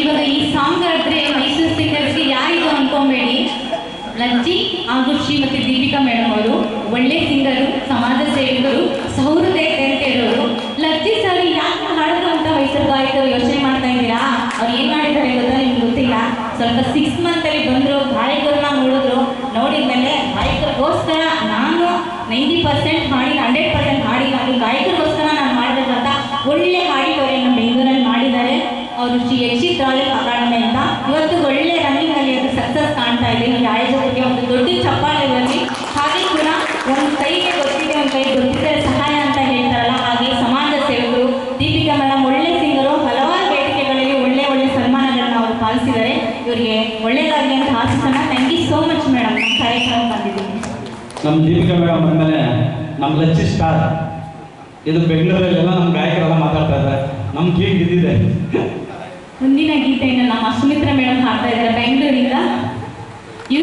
ಇವಾಗ ಈ ಸಾಂಗ್ ಆದ್ರೆ ಮೈಸೂರು ಸಿಂಗರ್ಸ್ಗೆ ಯಾರಿಗೂ ಅನ್ಕೊಂಬೇಡಿ. ಲಜ್ಜಿ ಹಾಗೂ ಶ್ರೀಮತಿ ದೀಪಿಕಾ ಮೇಡಮ್ ಅವರು, ಒಳ್ಳೆ ಸಿಂಗರು, ಸಮಾಜ ಸೇವಕರು, ಸೌಹೃದಯ ತೆರೆದಿರೋರು ಲಜ್ಜಿ ಸರ್ ಯಾಕೆ ಹಾಡೋದು ಅಂತ ಮೈಸೂರು ಗಾಯಕರು ಯೋಚನೆ ಮಾಡ್ತಾ ಇದ್ದೀರಾ? ಅವ್ರು ಏನು ಮಾಡಿದ್ದಾರೆ ಗೊತ್ತಾ ನಿಮ್ಗೆ ಗೊತ್ತಿಲ್ಲ? ಸ್ವಲ್ಪ ಸಿಕ್ಸ್ ಮಂತಲ್ಲಿ ಬಂದರು, ಗಾಯಕರನ್ನ ನೋಡಿದ್ರು. ನೋಡಿದ ಮೇಲೆ ಗಾಯಕರಿಗೋಸ್ಕರ ನಾನು ನೈಂಟಿ ಪರ್ಸೆಂಟ್ ಮಾಡಿ ಹಂಡ್ರೆಡ್ ಪರ್ಸೆಂಟ್ ಮಾಡಿ ನಾನು ಗಾಯಕರು ಶ್ರೀ ಅಕಾಡೆಮಿ ಅಂತ. ಇವತ್ತು ಒಳ್ಳೆ ರನ್ನಿಂಗಲ್ಲಿ ಅದು ಸಕ್ಸಸ್ ಕಾಣ್ತಾ ಇದೆ. ಈ ಆಯೋಜಕರಿಗೆ ಒಂದು ದೊಡ್ಡ ಚಪ್ಪಾಳೆ ಬರಲಿ ಹಾಗೆ ಕೂಡ ಒಂದು ಕೈಗೆ ಗೊತ್ತಿದೆ, ಒಂದು ಕೈ ಗೊತ್ತಿದ್ದರೆ ಸಹಾಯ ಅಂತ ಹೇಳ್ತಾರಲ್ಲ, ಹಾಗೆ ಸಮಾಜ ಸೇವಕರು, ದೀಪಿಕಾ ಮೇಡಮ್ ಒಳ್ಳೆ ಸಿಂಗರು, ಹಲವಾರು ವೇದಿಕೆಗಳಲ್ಲಿ ಒಳ್ಳೆ ಒಳ್ಳೆ ಸನ್ಮಾನಗಳನ್ನ ಅವರು ಪಾಲಿಸಿದ್ದಾರೆ. ಇವರಿಗೆ ಒಳ್ಳೆಯದಾಗಲಿ ಅಂತ ಆಶಿಸೋಣ thank you so much madam ನಮ್ಮ ಕಾರ್ಯಕ್ರಮ ಬಂದಿದ್ದೀನಿ ನಮ್ಮ ದೀಪಿಕಾ ಮೇಡಮ್ ಅಂದಮೇಲೆ ನಮ್ಮ ಲಚ್ಚಿ ಸ್ಟಾರ್ ಇದು ಬೆಂಗಳೂರಲ್ಲೆಲ್ಲ ನಮ್ಮ ಗಾಯಕರೆಲ್ಲ ಮಾತಾಡ್ತಾ ಇದ್ದಾರೆ. ನಮ್ಮ ಕೀಗ್ ಇದ್ದಿದೆ. ಮುಂದಿನ ಗೀತೆಯನ್ನು ನಮ್ಮ ಸುಮಿತ್ರ ಮೇಡಮ್ ಹಾಡ್ತಾ ಇದ್ದಾರೆ.